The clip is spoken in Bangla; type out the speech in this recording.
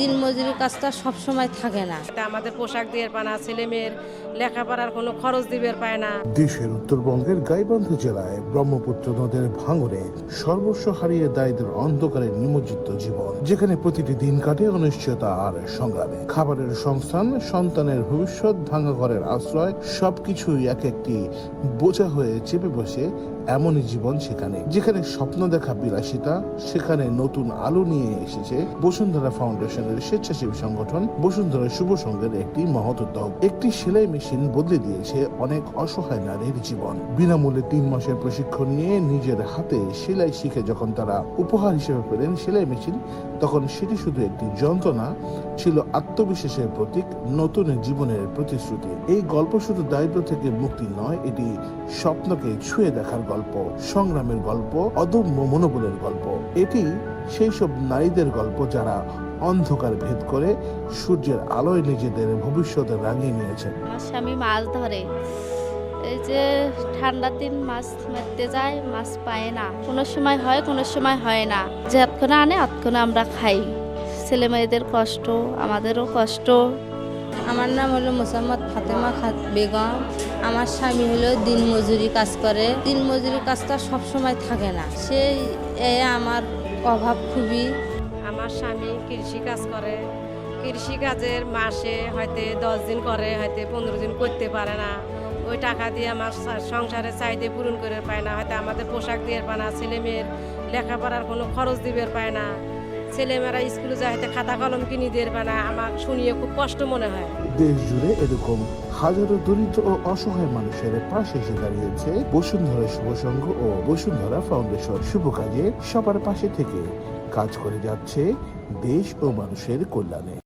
দিন মজুরি কাজটা সব সময় থাকে না। তা আমাদের পোশাক দিয়ে পানা ছেলে মেয়ের লেখাপড়ার কোনো খরচ দিবের পায় না। দেশের উত্তরবঙ্গের গাইবান্ধা জেলায় ব্রহ্মপুত্র নদের ভাঙরে সর্বস্ব হারিয়ে দায়ীদের অন্ধকারে নিমজ্জিত জীবন যেখানে প্রতিটি দিন কাটে অনিশ্চয়তা আর সংগ্রামে। খাবারের সংস্থান সন্তানের ভবিষ্যৎ ভাঙা ঘরের আশ্রয় সবকিছুই এক একটি বোঝা হয়ে চেপে বসে এমনই জীবন সেখানে। যেখানে স্বপ্ন দেখা বিলাসিতা, সেখানে নতুন আলো নিয়ে এসেছে বসুন্ধরা ফাউন্ডেশনের স্বেচ্ছাসেবী সংগঠন, বসুন্ধরা শুভ সংঘের একটি মহৎ উদ্যোগ। একটি সেলাই মেশিন বদলে দিয়েছে অনেক অসহায় নারীর জীবন। বিনামূল্যে তিন মাসের প্রশিক্ষণ নিয়ে নিজের হাতে সেলাই শিখে যখন তারা উপহার হিসেবে পেলেন সেলাই মেশিন, তখন সেটি শুধু একটি যন্ত্রণা, ছিল আত্মবিশ্বাসের প্রতীক, নতুন জীবনের প্রতিশ্রুতি। এই গল্প শুধু দারিদ্র থেকে মুক্তি নয়, এটি স্বপ্নকে ছুঁয়ে দেখার গল্প। সংগ্রামের গল্প অদম্য মনোবলের গল্প। এটি সেই সব নারীদের গল্প যারা অন্ধকার ভেদ করে সূর্যের আলোয় নিজেদের ভবিষ্যৎ রাঙিয়ে নিয়েছেন। আমার স্বামী মাছ ধরে। এই যে ঠান্ডার দিন মাছ মারতে যায় মাছ পায় না। কোনো সময় হয় কোনো সময় হয় না। যে এতক্ষণে আনে এতক্ষণে আমরা খাই। ছেলে মেয়েদের কষ্ট আমাদেরও কষ্ট। আমার নাম হলো মোসাম্মদ ফাতেমা খাত বেগম, আমার স্বামী হলো দিন মজুরি কাজ করে। দিন মজুরি কাজটা সব সময় থাকে না। সেই এ আমার অভাব খুবই। আমার স্বামী কৃষি কাজ করে। কৃষি কাজের মাসে হয়তো দশ দিন করে, হয়তো পনেরো দিন করতে পারে না। ওই টাকা দিয়ে আমার সা- সংসারের চাহিদা পূরণ করে পায় না। হয়তো আমাদের পোশাক দিয়ে পায় না ছেলে মেয়ের লেখাপড়ার কোনো খরচ দিবের পায় না। ছেলেমেয়েরা স্কুলে যায় হয়তো খাতা কলম কিনে দের না, আমার শুনিয়ে খুব কষ্ট মনে হয়। দেশ জুড়ে এরকম হাজারো দরিদ্র ও অসহায় মানুষের পাশে এসে দাঁড়িয়েছে বসুন্ধরা শুভ সংঘ ও বসুন্ধরা ফাউন্ডেশন। শুভ কাজে সবার পাশে থেকে কাজ করে যাচ্ছে দেশ ও মানুষের কল্যাণে।